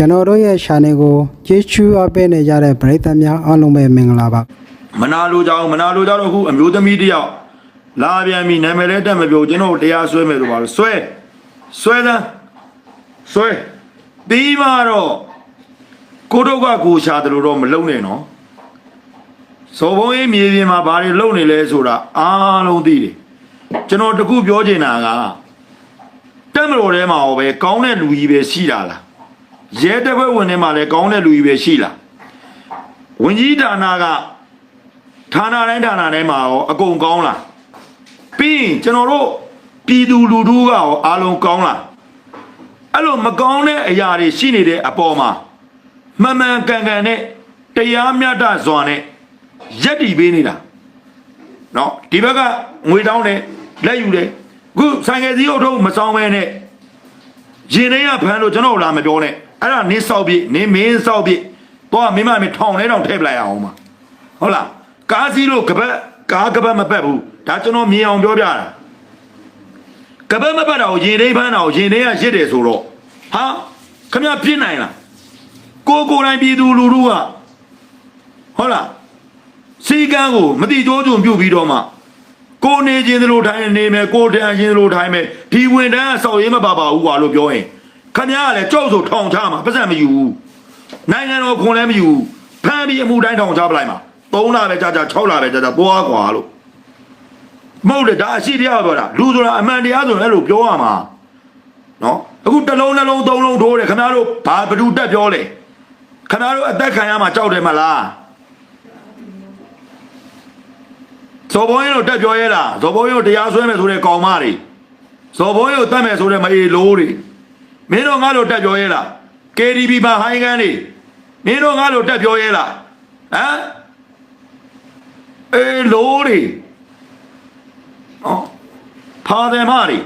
ကျွန်တော်တို့ရဲ့ channel ကိုကြည့်ချူအပ်ပေးနေကြတဲ့ပရိသတ်များအားလုံးပဲမင်္ဂလာပါမနာလိုကြအောင်မနာလိုကြတော့အခုအမျိုးသမီးတစ်ယောက်လာပြန်ပြီနာမည်လည်းတက်မပြောကျွန်တော်တရားဆွဲမယ်လို့ပါလို့ဆွဲဆွဲသမ်းဆွဲပြီးမှတော့ကိုတော့ကကိုရှာတယ်လို့တော့မလုံနဲ့နော်စောဘုံရေးမြေပြင်မှာဘာတွေလုံနေလဲဆိုတာအားလုံးသိတယ်ကျွန်တော်တခုပြောချင်တာကတက်မတော်ထဲမှာဟောပဲကောင်းတဲ့လူကြီးပဲရှိတာလား ရဲတစ်ဖက်ဝင်ထဲမှာလည်းကောင်းတဲ့လူကြီးပဲရှိလားဝင်ကြီးဌာနက ဌာနတိုင်းဌာနတိုင်းမှာရောအကုန်ကောင်းလားပြီးရင်ကျွန်တော်တို့ပြည်သူလူထုကရောအားလုံးကောင်းလားအဲ့လိုမကောင်းတဲ့အရာတွေရှိနေတဲ့အပေါ်မှာမှန်မှန်ကန်ကန်နဲ့တရားမျှတစွာနဲ့ရက်တီပေးနေတာเนาะဒီဘက်ကငွေတောင်းတယ်လက်ယူတယ်အခုဆိုင်ငယ်စည်းအုပ်ထုံးမဆောင်ပဲနဲ့ရင်ထဲကဖမ်းလို့ကျွန်တော်လာမပြောနဲ့ အဲ့ဒါနင်းဆောက်ပြနင်းမင်းဆောက်ပြတော့မင်းမမင်းထောင်ထဲတောင်ထည့်ပလိုက်အောင်ပါဟုတ်လားကားစီးလို့ကပတ်ကားကပတ်မပတ်ဘူးဒါကျွန်တော်မြင်အောင်ပြောပြတာကပတ်မပတ်တာကိုရင်ထိန်ဖမ်းတာကိုရင်ထိန်ကရစ်တယ်ဆိုတော့ဟာခမရပြစ်နိုင်လားကိုကိုယ်တိုင်ပြည်သူလူထုကဟုတ်လားစီကန်းကိုမတိကျိုးကျုံပြုတ်ပြီးတော့မှကိုနေခြင်းသလိုထိုင်နေမယ်ကိုတန်ခြင်းသလိုထိုင်မယ်ဒီဝင်တန်းကစောက်ရေးမပါပါဘူးကွာလို့ပြောရင် ခမရကလည်းကြောက်ဆိုထောင်ချမှာပတ်စံမယူဘူးနိုင်ငံတော်ခွန်လည်းမယူဘူးဖမ်းပြီးအမှုတိုင်းထောင်ချပလိုက်မှာ3လပဲကြာကြာ6လပဲကြာကြာသွားကွာလို့မဟုတ်တယ်ဒါအရှိတရားပြောတာလူဆိုတာအမှန်တရားဆိုရင်အဲ့လိုပြောရမှာနော်အခုတစ်လုံးနှလုံးသုံးလုံးထိုးတယ်ခင်ဗျားတို့ဘာဘဒုတက်ပြောလဲခင်ဗျားတို့အသက်ခံရမှာကြောက်တယ်မလားဇော်ဘုံရင်တို့တက်ပြောရဲလားဇော်ဘုံရင်တို့တရားစွဲမယ်ဆိုတဲ့ကောင်မတွေဇော်ဘုံရင်တို့တတ်မယ်ဆိုတဲ့မအေးလို့တွေ မင်းတို့ငါတို့တက်ပြောရဲလား KDB မှာဟိုင်းကန်းတွေမင်းတို့ငါတို့တက်ပြောရဲလားဟမ်အေးလို့တွေနော်ဖာတယ်မတွေ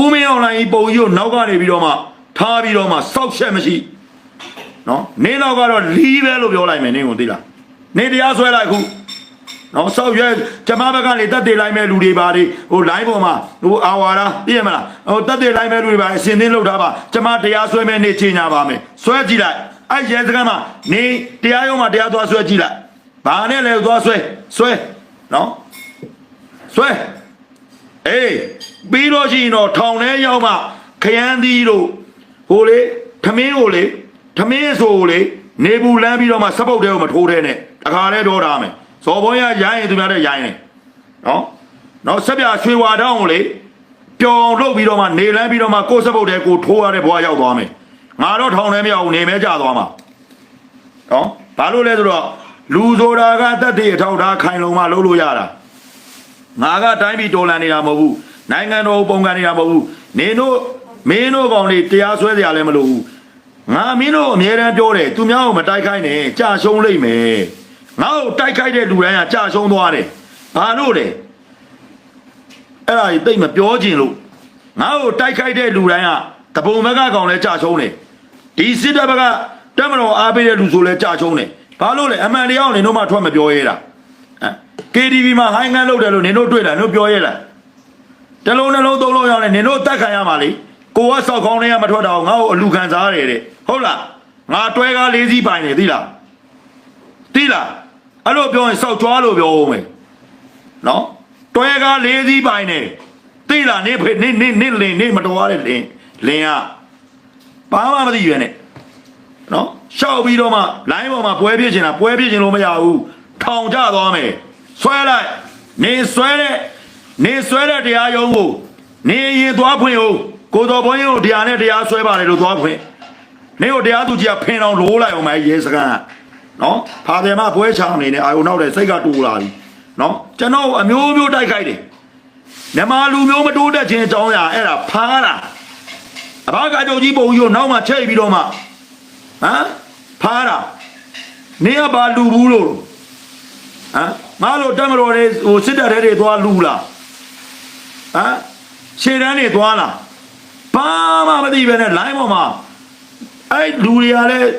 ဦးမင်းအောင်လိုင်းပုံကြီးကိုနောက်ကနေပြီးတော့မှထားပြီးတော့မှစောက်ချက်မရှိနော်နင်းတော့ကတော့လီးပဲလို့ပြောလိုက်မယ်နင်းကိုသိလားနေတရားဆွဲလိုက်ခု နော်စောက်ရဲကျမဘက်ကနေတက်တယ်လိုက်မဲ့လူတွေပါတွေဟိုလိုင်းပေါ်မှာဟိုအာဝါဒသိရမလားဟိုတက်တယ်လိုက်မဲ့လူတွေပါအစင်သင်းလောက်ထားပါကျမတရားဆွဲမဲ့နေချိန်ညာပါမယ်ဆွဲကြည့်လိုက်အဲ့ရဲစခန်းမှာနေတရားရုံးမှာတရားသွားဆွဲကြည့်လိုက်ဘာနဲ့လဲသွားဆွဲဆွဲနော်ဆွဲအေးပြီးတော့ရှိရင်တော့ထောင်ထဲရောက်မှခရမ်းသီးတို့ဟိုလေထမင်းကိုလေထမင်းဆိုကိုလေနေဘူးလမ်းပြီးတော့မှစပုတ်တဲကိုမထိုးတဲ့နဲ့တခါလဲတော့ထားမယ် ဇော်ဘုံရရိုင်းရင်သူများတဲ့ရိုင်းနေနော်နော်ဆက်ပြရွှေဝါတောင်းကိုလေပျော်လုပ်ပြီးတော့မှနေလန်းပြီးတော့မှကိုယ်စပုတ်တဲကိုထိုးရတဲ့ဘွားရောက်သွားမယ်ငါတော့ထောင်ထဲမရောက်ဘူးနေမဲကြသွားမှာနော်ဘာလို့လဲဆိုတော့လူဆိုတာကတက်တဲ့အထောက်ထားခိုင်လုံမှလုပ်လို့ရတာငါကတိုင်းပြည်တော်လန်နေတာမဟုတ်ဘူးနိုင်ငံတော်ပုံကန်နေတာမဟုတ်ဘူးနင်တို့မင်းတို့ကောင်တွေတရားစွဲစရာလည်းမလိုဘူးငါမင်းတို့အမြဲတမ်းပြောတယ်သူများကိုမတိုက်ခိုက်နဲ့ကြာရှုံးလိမ့်မယ် ငါ့ကိုတိုက်ခိုက်တဲ့လူတိုင်းကကြာရှုံးသွားတယ်ဘာလို့လဲအဲ့ဒါကြီးတိတ်မပြောချင်လို့ငါ့ကိုတိုက်ခိုက်တဲ့လူတိုင်းကတပုံဘက်ကကောင်လဲကြာရှုံးတယ်ဒီစစ်တပ်ဘက်ကတက်မတော်အားပေးတဲ့လူဆိုလဲကြာချုံးတယ်ဘာလို့လဲအမှန်တရားကိုနင်တို့မှထွက်မပြောရဲတာအဲ KTV မှာဟိုင်းငန်းလုပ်တယ်လို့နင်တို့တွေ့လားနင်တို့ပြောရဲလားတလုံးနှလုံးသုံးလုံးရောက်နေနင်တို့တက်ခံရမှာလေကိုကစောက်ကောင်းတွေကမထွက်တော့ငါ့ကိုအလူခံစားရတယ်တဲ့ဟုတ်လားငါတွဲကားလေးစီးပိုင်နေသိလားသိလား အဲ့လိုပြောရင်စောက်ကြွားလို့ပြောဦးမယ်နော်တွဲကားလေးစီးပိုင်နေသိလားနေဖေနေနေနေလင်းနေမတော်ရတဲ့လင်းလင်းကဘာမှမသိရွယ်နဲ့နော်ရှောက်ပြီးတော့မှလိုင်းပေါ်မှာပွဲပြစ်ချင်တာပွဲပြစ်ချင်လို့မရဘူးထောင်ကြသွားမယ်ဆွဲလိုက်နေဆွဲတဲ့နေဆွဲတဲ့တရားရုံးကိုနေရင်သွားဖွင့်ဦးကိုတော်ဘုန်းကြီးကိုတရားနဲ့တရားဆွဲပါတယ်လို့သွားဖွင့်နေကိုတရားသူကြီးကဖင်အောင်လိုးလိုက်အောင်မယ်ရဲစကန်က နော်ဖာတယ်မပွဲချောင်းနေနဲ့အာယုံနောက်တဲ့စိတ်ကတူလာပြီနော်ကျွန်တော်အမျိုးမျိုးတိုက်ခိုက်တယ်မြမလူမျိုးမတိုးတက်ခြင်းအကြောင်းအရာအဲ့ဒါဖားတာအဘကကြောင့်ကြီးပုံကြီးကိုနောက်မှချိန်ပြီးတော့မှဟမ်ဖားတာနင်းကဘာလူဘူးလို့ဟမ်ငါတို့တက်မတော်တွေဟိုစစ်တပ်တွေသွားလူလားဟမ်ခြေတန်းတွေသွားလားဘာမှမသိပဲနဲ့ line ပေါ်မှာအဲ့လူတွေကလည်း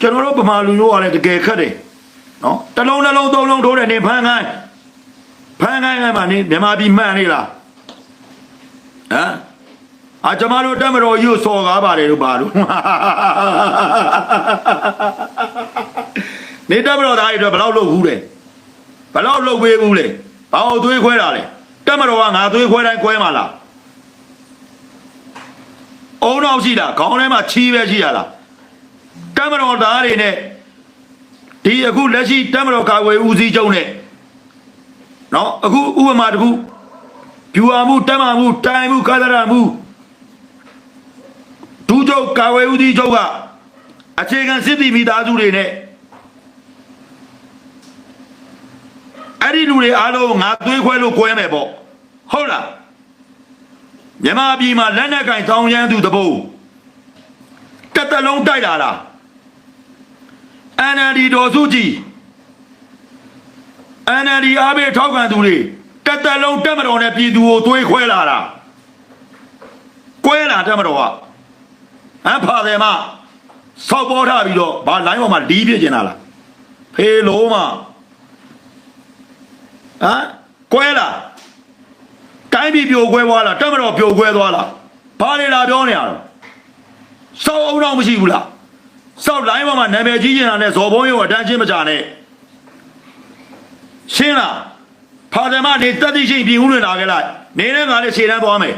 ကျွန်တော်တို့ဗမာလူမျိုးကလည်းတကယ်ခက်တယ်နော်တစ်လုံးနှလုံးသုံးလုံးထိုးတယ်နေဖမ်းခိုင်းဖမ်းခိုင်းခိုင်းမှနေမြန်မာပြည်မှန်နေလားဟမ်အာကျမတို့တက်မတော်ကြီးကိုစော်ကားပါတယ်လို့ပါလို့နေတက်မတော်သားတွေအတွက်ဘယ်လောက်လုပ်ဘူးလဲဘယ်လောက်လုပ်ပေးဘူးလဲဘာလို့သွေးခွဲတာလဲတက်မတော်ကငါသွေးခွဲတိုင်းခွဲမှာလားအုံတော့ရှိလားခေါင်းထဲမှာချီးပဲရှိရလား တက်မတော်သားတွေနဲ့ဒီအခုလက်ရှိတက်မတော်ကာကွယ်ဦးစီးချုပ်နဲ့နော်အခုဥပမာတစ်ခုဖြူအားမှုတက်မှမှုတိုင်မှုကာသရမှုဒူးချုပ်ကာဝေဦးဒီချုပ်ကအခြေခံစစ်တီမိသားစုတွေနဲ့အဲ့ဒီလူတွေအားလုံးငါသွေးခွဲလို့ကွဲမယ်ပေါ့ဟုတ်လားမြန်မာပြည်မှာလက်နက်ကင်တောင်းရမ်းသူတပုတ်တက်တက်လုံးတိုက်လာတာ NLD တော်စုကြည် NLD အားပေးထောက်ခံသူတွေတက်တက်လုံးတက်မတော်နဲ့ပြည်သူကိုသွေးခွဲလာတာကွဲလာတက်မတော်ကဟမ်ဖာတယ်မဆောက်ပေါ်ထားပြီးတော့ဘာလိုင်းပေါ်မှာလီးပြစ်ကျင်လာလားဖေလုံးမဟမ်ကွဲလာတိုင်းပြည်ပြိုကွဲသွားလားတက်မတော်ပြိုကွဲသွားလားဘာလေလာပြောနေရတော့စောက်အောင်တော့မရှိဘူးလား စောက်လိုင်းပေါ်မှာနာမည်ကြီးကျင်တာနဲ့ဇော်ဘုံရုံအတန်းချင်းမကြနဲ့ရှင်းလားဖာတယ်မနေတက်သိရှိပြင်ဦးလွင်လာခဲ့လိုက်နေနဲ့ငါလည်းခြေတန်းသွားမယ်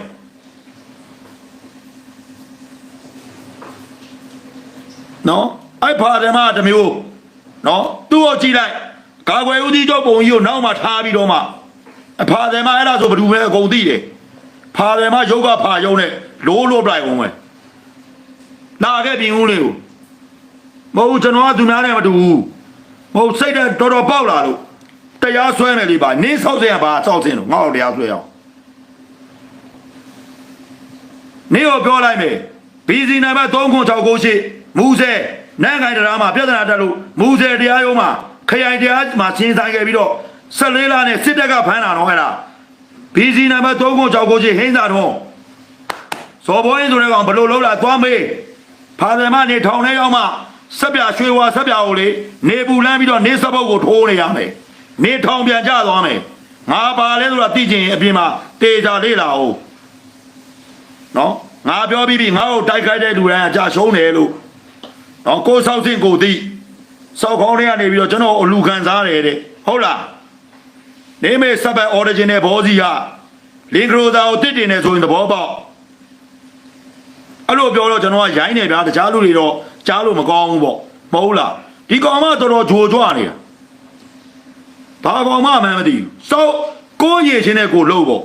နော်အဲ့ဖာတယ်မတစ်မျိုးနော်သူ့ကိုကြည့်လိုက်ကာကွယ်ဦးစီးချုပ်ပုံကြီးကိုနောက်မှထားပြီးတော့မှအဖာတယ်မအဲ့ဒါဆိုဘယ်သူပဲအကုန်သိတယ်ဖာတယ်မရုပ်ကဖာယုံနဲ့လိုးလို့ပြလိုက်အောင်ပဲလာခဲ့ပြင်ဦးလေးကို မဟုတ်ဘူးကျွန်တော်ကသူများနဲ့မတူဘူးမဟုတ်စိတ်နဲ့တော်တော်ပေါက်လာလို့တရားဆွဲမယ်လေပါနင်းဆောက်စရာပါဆောက်စင်လို့ငါ့ကိုတရားဆွဲအောင်နင်းကိုပြောလိုက်မယ်ဘီစီနံပါတ်3969ရှိမူဆဲနန်းခိုင်တရားမှာပြဿနာတက်လို့မူဆဲတရားရုံးမှာခရိုင်တရားမှာရှင်းဆိုင်ခဲ့ပြီးတော့14လနဲ့စစ်တပ်ကဖမ်းတာတော့အဲ့ဒါဘီစီနံပါတ်3969ရှိဟင်းစာတော့စော်ဘောင်းဆိုတဲ့ကောင်ဘလို့လုံးလာသွားမေးဖာတယ်မနေထောင်ထဲရောက်မှ ဆက်ပြရွှေဝါဆက်ပြကိုလေနေပူလန်းပြီးတော့နေစပုတ်ကိုထိုးနေရမယ်နေထောင်ပြန်ကြသွားမယ်ငါပါလဲဆိုတာသိချင်ရင်အပြင်မှာတေချာလေးလာအောင်နော်ငါပြောပြီးပြီငါ့ကိုတိုက်ခိုက်တဲ့လူတိုင်းအကြရှုံးတယ်လို့နော်ကိုဆောက်စင်ကိုသိစောက်ခေါင်းတွေကနေပြီးတော့ကျွန်တော်အလူခံစားတယ်တဲ့ဟုတ်လားနေမေစပတ် origin နဲ့ဘောစီကလင်္ကရိုသာကိုတစ်တင်နေဆိုရင်သဘောပေါက်အဲ့လိုပြောတော့ကျွန်တော်ကရိုင်းနေဗျာတခြားလူတွေတော့ ကြားလို့မကောင်းဘူးပေါ့မဟုတ်လားဒီကောင်မတော်တော်ဂျိုကြွနေတာဘာကောင်မှမမှန်မသိဘူးစောက်ကိုရေချင်းနဲ့ကိုလှုပ်ပေါ့ဟ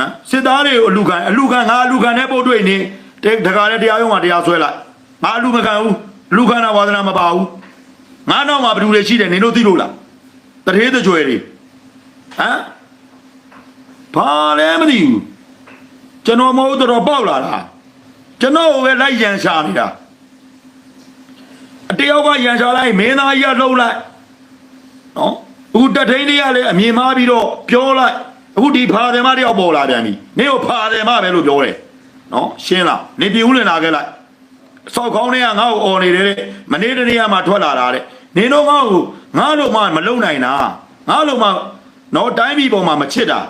မ်စစ်သားတွေကိုအလူခံအလူခံငါအလူခံနဲ့ပို့တွေ့နေတဲ့တခါနဲ့တရားရုံးမှာတရားဆွဲလိုက်ငါအလူမခံဘူးအလူခံတာဝါသနာမပါဘူးငါနောက်မှာဘယ်သူတွေရှိတယ်နင်တို့သိလို့လားတထေးတကြွယ်တွေဟမ်ဘာလဲမသိဘူးကျွန်တော်မဟုတ်တော်တော်ပေါက်လာတာကျွန်တော်ကိုပဲလိုက်ရန်ရှာနေတာအ တယောက်ကရန်ရှာလိုက်မင်းသားကြီးကလှုပ်လိုက်နော်အခုတထိန်လေးကလည်းအမြင်မားပြီးတော့ပြောလိုက်အခုဒီဖာတယ်မတယောက်ပေါ်လာပြန်ပြီနင့်ကိုဖာတယ်မပဲလို့ပြောတယ်နော်ရှင်းလားနေပြဦးလင်လာခဲ့လိုက်စောက်ခေါင်းတွေကငါ့ကိုអော်နေတယ်တဲ့မနေ့တနေ့ကမှထွက်လာတာတဲ့နင်တို့ငါ့ကိုငါ့လိုမှမလုံနိုင်တာငါ့လိုမှနော်တိုင်းပြည်ပေါ်မှာမချစ်တာ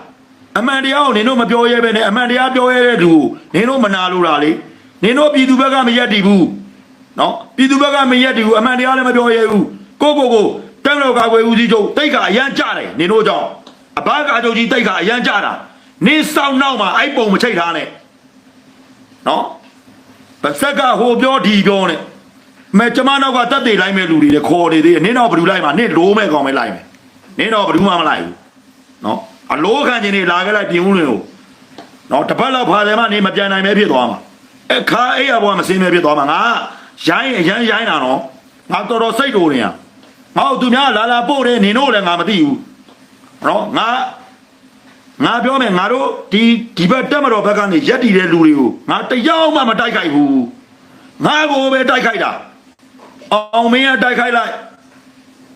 အမှန်တရားကိုနင်တို့မပြောရဲပဲနဲ့အမှန်တရားပြောရဲတဲ့လူကိုနင်တို့မနာလို့တာလေနင်တို့ပြည်သူဘက်ကမရက်တည်ဘူး နော်ပြည်သူဘက်ကမရက်တည်ဘူးအမှန်တရားလည်းမပြောရဲဘူးကိုကိုကိုတန်းတော်ကာကွယ်ဦးစီးချုပ်တိတ်ကအရန်ကြတယ်နင်တို့ကြောင့်အဘကာချုပ်ကြီးတိတ်ကအရန်ကြတာနင်းဆောင်နောက်မှာအဲ့ပုံမချိတ်ထားနဲ့နော်ပါဇက်ကဟိုပြောဒီပြောနဲ့မဲကျမနောက်ကတက်သေးလိုက်မဲ့လူတွေလေခေါ်နေသေးတယ်နင်းတော့ဘယ်သူလိုက်မှာနင်းလိုးမဲ့ကောင်ပဲလိုက်မယ်နင်းတော့ဘယ်သူမှမလိုက်ဘူးနော်အလိုးခံခြင်းတွေလာခဲ့လိုက်ပြင်ဦးလွင်ကိုနော်တပတ်လောက်ဖာတယ်မှနေမပြန်နိုင်မဲဖြစ်သွားမှာအခါအဲ့ရဘွားမစင်းမဲဖြစ်သွားမှာငါ ရိုင်းအရန်ရိုင်းတာနော်ငါတော်တော်စိတ်တူနေရငါ့သူများလာလာပို့တယ်နင်တို့လည်းငါမသိဘူးနော်ငါငါပြောမယ်ငါတို့ဒီဒီဘက်တက်မတော်ဘက်ကနေရက်တည်တဲ့လူတွေကိုငါတယောက်မှမတိုက်ခိုက်ဘူးငါကိုပဲတိုက်ခိုက်တာအောင်မင်းကတိုက်ခိုက်လိုက်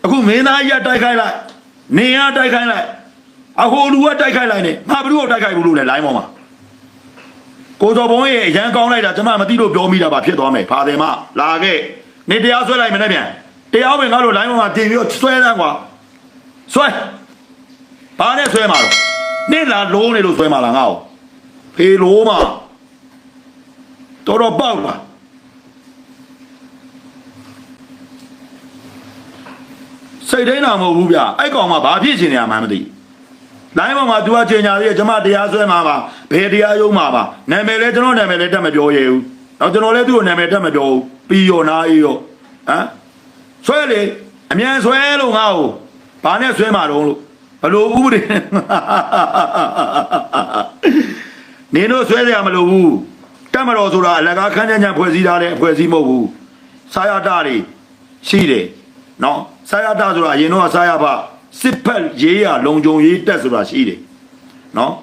အခုမင်းသားကြီးကတိုက်ခိုက်လိုက်နေရတိုက်ခိုက်လိုက်အဟိုလူကတိုက်ခိုက်လိုက်နေငါဘယ်သူ့ကိုတိုက်ခိုက်ဘူးလို့လဲလိုင်းပေါ်မှာ ကိုတော်ဘုံရဲ့ရန်ကောင်းလိုက်တာကျွန်မမသိလို့ပြောမိတာပါဖြစ်သွားမယ်ဖာတယ်မလာခဲ့နေတရားဆွဲလိုက်မနေ့ပြန်တရားဝင်ငါတို့လိုင်းပေါ်မှာတင်ပြီးတော့ဆွဲတန်းကွာဆွဲဘာနဲ့ဆွဲမှာတော့နေလာလုံးနေလို့ဆွဲမှာလားငါ့ကိုဖေလိုမှာတော်တော်ပေါက်ပါစိတ်ထိန်တာမဟုတ်ဘူးဗျအဲ့ကောင်မှဘာဖြစ်ချင်နေရမှန်းမသိ လိုင်းပေါ်မှာ तू ကချိန်ညာသေးတယ်ကျွန်မတရားဆွဲမှာပါဘယ်တရားရုံးမှာပါနာမည်လဲကျွန်တော်နာမည်လဲတက်မပြောရဘူးတော့ကျွန်တော်လဲသူ့ကိုနာမည်တက်မပြောဘူးပြီးရောနာအေးရောဟမ်ဆွဲလေအမြန်ဆွဲလို့ငါ့ကိုဘာနဲ့ဆွဲမှာတော့လို့ဘလို့ဥပဒေနင်တို့ဆွဲရမလို့ဘူးတက်မတော်ဆိုတာအလကားခန်းချမ်းချမ်းဖွဲ့စည်းထားတဲ့အဖွဲ့အစည်းမဟုတ်ဘူးစာရတာတွေရှိတယ်နော်စာရတာဆိုတာအရင်တော့စာရပါ စစ်ဖက်ရေးရလုံခြုံရေးတက်ဆိုတာရှိတယ်နော်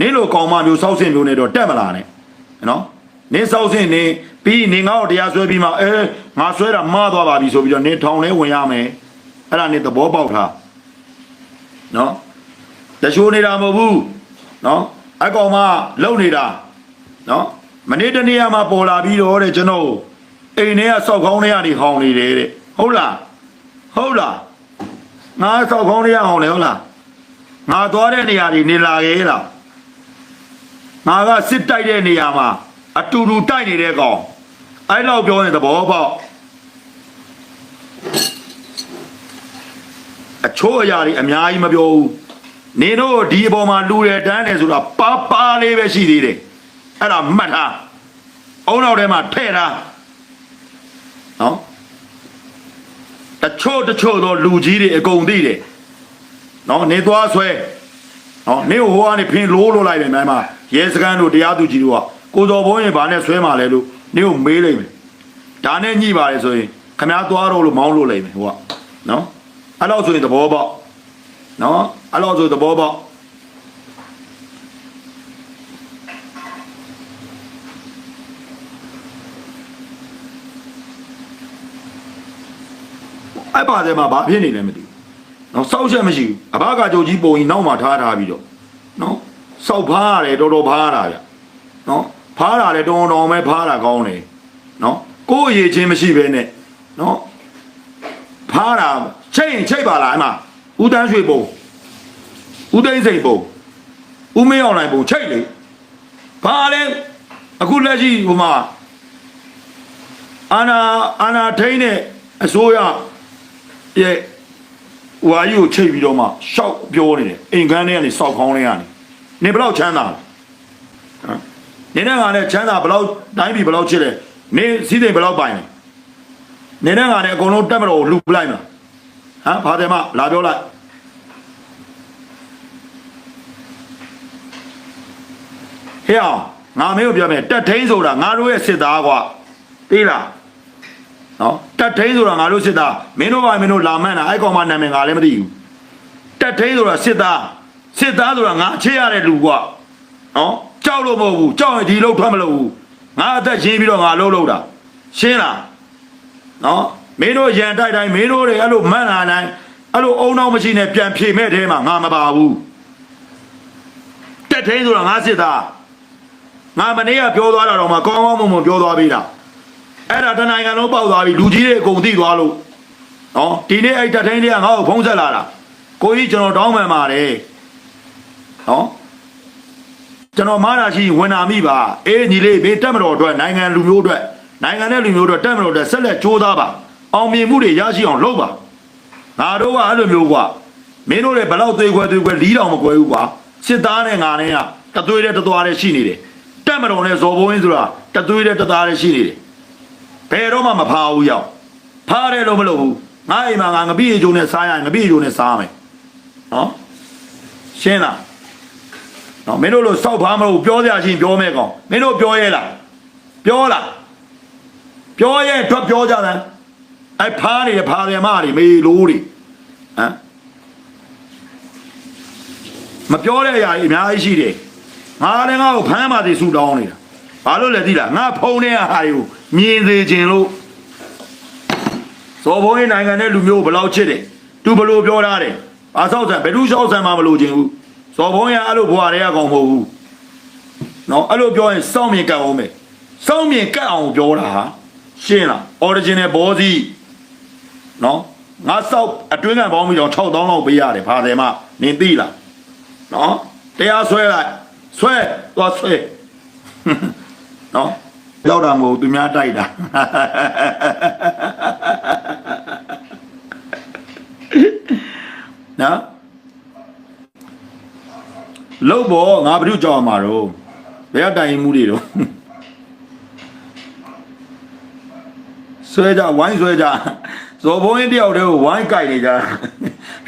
နင်တို့ကောင်မမျိုးစောက်စင်မျိုးနဲ့တော့တက်မလာနဲ့နော်နင်စောက်စင်နေပြီးနင်ငါ့ကိုတရားဆွဲပြီးမှအဲငါဆွဲတာမှားသွားပါပြီဆိုပြီးတော့နင်ထောင်လဲဝင်ရမယ်အဲ့ဒါနင်သဘောပေါက်ထားနော်တချိုးနေတာမဟုတ်ဘူးနော်အကောင်မလုံနေတာနော်မနေ့တနေ့ကမှပေါ်လာပြီးတော့တဲ့ကျွန်တော်အိမ်ထဲကစောက်ခေါင်းထဲကနေဟောင်းနေတယ်တဲ့ဟုတ်လားဟုတ်လား ငါစောက်ခေါင်းထဲကဟောင်းနေဟုတ်လားငါသွားတဲ့နေရာတွေနေလာခဲ့လားငါကစစ်တိုက်တဲ့နေရာမှာအတူတူတိုက်နေတဲ့ကောင်အဲ့လောက်ပြောရင်သဘောပေါက်အချို့အရာတွေအများကြီးမပြောဘူးနင်တို့ဒီအပေါ်မှာလူတယ်တန်းတယ်ဆိုတာပါပါလေးပဲရှိသေးတယ်အဲ့ဒါမှတ်ထားအုံနောက်ထဲမှာထည့်ထားနော် တချို့တချို့သောလူကြီးတွေအကုန်သိတယ်နော်နေသွားဆွဲနော်နေဟိုကနေဖင်လိုးလို့လိုက်တယ်မြန်မာရဲစခန်းတို့တရားသူကြီးတို့ကကိုတော်ဘုန်းရင်ဘာနဲ့ဆွဲมาလဲလို့နေကိုမေးလိုက်မယ်ဒါနဲ့ညှိပါလေဆိုရင်ခမားသွားတော့လို့မောင်းလို့လိုက်မယ်ဟိုကနော်အဲ့တော့ဆိုရင်သဘောပေါက်နော်အဲ့တော့ဆိုသဘောပေါက် အဲ့ပါတယ်မှာဘာဖြစ်နေလဲမသိဘူး။နော်စောက်ချက်မရှိဘူး။အဘကကြုံကြီးပုံကြီးနောက်မှာထားထားပြီးတော့နော်စောက်ဖားရတယ်တော်တော်ဖားတာဗျ။နော်ဖားတာလည်းတော်တော်ပဲဖားတာကောင်းတယ်။နော်ကိုယ့်အရေးချင်းမရှိဘဲနဲ့နော်ဖားတာချိတ်ရင်ချိတ်ပါလားအမဦးတန်းရွှေပုံဦးသိန်းစိန်ပုံဦးမင်းအောင်နိုင်ပုံချိတ်လေဘာလဲအခုလက်ရှိဟိုမှာအာနာအာနာထိန်းတဲ့အစိုးရ ရဲ့ဝါယူကိုချိတ်ပြီးတော့မှရှောက်ပြောနေတယ်အိမ်ကန်းထဲကနေစောက်ခေါင်းထဲကနေနေဘယ်လောက်ချမ်းသာလဲဟမ်နေနဲ့ကလည်းချမ်းသာဘယ်လောက်တိုင်းပြည်ဘယ်လောက်ချစ်လဲနေစည်းစိမ်ဘယ်လောက်ပိုင်လဲနေနဲ့ကလည်းအကုန်လုံးတက်မတော်ကိုလှူပလိုက်မှာဟမ်ဘာတယ်မလာပြောလိုက်ဟဲ့အောင်ငါမင်းကိုပြောမယ်တက်ထိန်ဆိုတာငါတို့ရဲ့စစ်သားကွာသိလား နော်တက်ထိန်ဆိုတာငါတို့စစ်သားမင်းတို့ဘာမင်းတို့လာမှန်းတာအဲ့ကောင်မနာမည်ငါလည်းမသိဘူးတက်ထိန်ဆိုတာစစ်သားစစ်သားဆိုတာငါချေရတဲ့လူကွာနော်ကြောက်လို့မဟုတ်ဘူးကြောက်ရင်ဒီလောက်ထွက်မလို့ဘူးငါအသက်ရှင်းပြီးတော့ငါလှုပ်လှုပ်တာရှင်းလားနော်မင်းတို့ရန်တိုက်တိုင်းမင်းတို့တွေအဲ့လိုမှန်းလာတိုင်းအဲ့လိုအုံနောက်မရှိနဲ့ပြန်ဖြေမဲ့တဲမှာငါမပါဘူးတက်ထိန်ဆိုတာငါစစ်သားငါမနေ့ကပြောသွားတာတော့မှကောင်းကောင်းမွန်မွန်ပြောသွားပြီလား အဲ့ဒါတနိုင်ငံလုံးပေါက်သွားပြီလူကြီးတွေအကုန်သိသွားလို့နော်ဒီနေ့အဲ့တထိုင်းတွေကငါ့ကိုဖုံးဆက်လာတာကိုကြီးကျွန်တော်တောင်းပန်ပါတယ်နော်ကျွန်တော်မားတာရှိဝင်နာမိပါအေးညီလေးဘေးတက်မတော်အတွက်နိုင်ငံလူမျိုးအတွက်နိုင်ငံနဲ့လူမျိုးအတွက်တက်မတော်အတွက်ဆက်လက်ကြိုးစားပါအောင်မြင်မှုတွေရရှိအောင်လုပ်ပါငါတို့ကအဲ့လိုမျိုးကွာမင်းတို့တွေဘလောက်သေးခွဲသေးခွဲလီးတောင်မကွဲဘူးကွာစစ်သားနဲ့ငါနဲ့ကတသွေးတဲ့တသွားတဲ့ရှိနေတယ်တက်မတော်နဲ့ဇော်ဘုံင်းဆိုတာတသွေးတဲ့တသားတဲ့ရှိနေတယ် ဘယ်တော့မှမဖားဘူးရောက်ဖားတယ်လို့မလုပ်ဘူးငါအိမ်မှာငါငပိအကျုံနဲ့စားရရင်ငပိအကျုံနဲ့စားမယ်နော်ရှင်းလားနော်မင်းတို့လို့စောက်ဖားမလို့ပြောကြချင်းပြောမဲ့ကောင်မင်းတို့ပြောရဲလားပြောလားပြောရဲထွက်ပြောကြတယ်အဲ့ဖားနေတယ်ဖားတယ်မတွေမေလို့တွေဟမ်မပြောတဲ့အရာကြီးအများကြီးရှိတယ်ငါလည်းငါ့ကိုဖမ်းပါသေးဆူတောင်းနေတာဘာလို့လဲသိလားငါဖုံနေတဲ့ဟာတွေကို မြင်သေးခြင်းလို့စော်ဘုံရဲ့နိုင်ငံတဲ့လူမျိုးကိုဘယ်လောက်ချစ်တယ်သူဘယ်လိုပြောထားတယ်ဘာဆောက်ဆံဘယ်သူရှောက်ဆံမှမလို့ခြင်းဘူးစော်ဘုံရဲ့အဲ့လိုဘွာတွေကကောင်မဟုတ်ဘူးနော်အဲ့လိုပြောရင်စောင့်မြင်ကတ်အောင်မယ်စောင့်မြင်ကတ်အောင်ပြောတာဟာရှင်းလား original ဘောစီနော်ငါစောက်အတွင်းကပေါင်းပြီးတော့6000လောက်ပေးရတယ်ဖာတယ်မနင်သိလားနော်တရားဆွဲလိုက်ဆွဲသွားဆွဲနော် ရောက်တာမဟုတ်သူများတိုက်တာနော်လုတ်ပေါ်ငါဘု து ကြောက်မှာတော့ဘယ်ကတိုင်မှုတွေတော့ဆွဲကြဝိုင်းဆွဲကြဇော်ဘုံရင်တယောက်တည်းကိုဝိုင်းကြိုက်နေကြတာ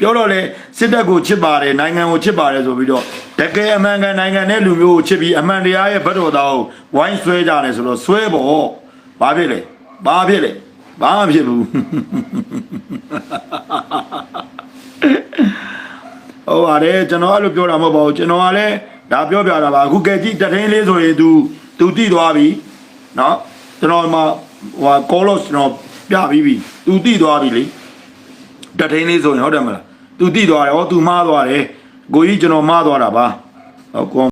ပြောတော့လေစစ်တပ်ကိုချစ်ပါတယ်နိုင်ငံကိုချစ်ပါတယ်ဆိုပြီးတော့တကယ်အမှန်ကန်နိုင်ငံနဲ့လူမျိုးကိုချစ်ပြီးအမှန်တရားရဲ့ဘတ်တော်သားကိုဝိုင်းဆွဲကြတယ်ဆိုတော့ဆွဲပေါ်ဘာဖြစ်လဲဘာဖြစ်လဲဘာမှဖြစ်ဘူး ဟုတ်ပါတယ်ကျွန်တော်အဲ့လိုပြောတာမဟုတ်ပါဘူးကျွန်တော်ကလည်းဒါပြောပြတာပါအခုကဲကြည့်တထင်းလေးဆိုရင် तू तू တိသွားပြီเนาะကျွန်တော်မှဟိုကောလော့ကျွန်တော်ပြပြီးပြီ तू တိသွားပြီလေတထင်းလေးဆိုရင်ဟုတ်တယ်မလား तू တိသွားတယ်ဟော तू မှားသွားတယ်ကိုကြီးကျွန်တော်မှားသွားတာပါဟုတ်ကော